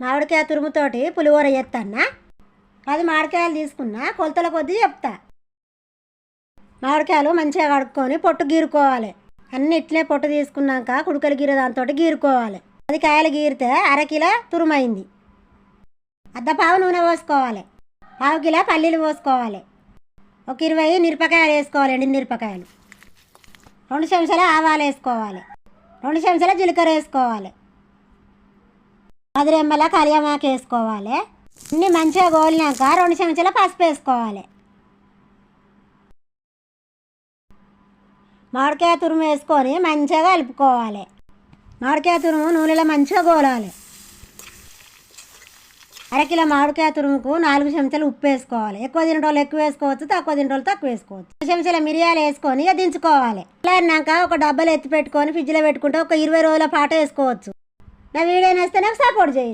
మామిడికాయ తురుముతోటి పులిహోర చేస్తానా అది మామిడికాయలు తీసుకున్నా కొలతల కొద్దీ చెప్తా. మామిడికాయలు మంచిగా కడుక్కొని పొట్టు గీరుకోవాలి. అన్ని ఇట్లే పొట్టు తీసుకున్నాక కుడుకలు గీర దాంతో గీరుకోవాలి. అది కాయలు గీరితే అరకిలో తురుమైంది. అద్దపావు పావు నూనె పోసుకోవాలి. పావు కిలో పల్లీలు పోసుకోవాలి. ఒక ఇరవై మిరపకాయలు వేసుకోవాలి ఎండిన మిరపకాయలు. రెండు చెంచాల ఆవాలు వేసుకోవాలి. రెండు చెంచాల జీలకర్ర వేసుకోవాలి. పది రెమ్మల కలియమాకు వేసుకోవాలి. అన్ని మంచిగా గోలినాక రెండు చెంచాల పసుపు వేసుకోవాలి. మామిడికాయ తురుము వేసుకొని మంచిగా కలుపుకోవాలి. మామిడికాయ తురుము నూనెలో మంచిగా గోలాలి. అరకిలో మామిడికాయ తురుముకు నాలుగు చెంచాలు ఉప్పు వేసుకోవాలి. ఎక్కువ తినటోళ్ళు ఎక్కువ వేసుకోవచ్చు తక్కువ తినటోళ్ళు తక్కువ వేసుకోవచ్చు. రెండు చెంచాల మిరియాలు వేసుకొని ఇక దించుకోవాలి. అన్నాక ఒక డబ్బాలు ఎత్తి పెట్టుకొని ఫ్రిడ్జ్లో పెట్టుకుంటే ఒక ఇరవై రోజుల పాటు వేసుకోవచ్చు. నా వీడియో నేస్తే నాకు సపోర్ట్ చేయండి.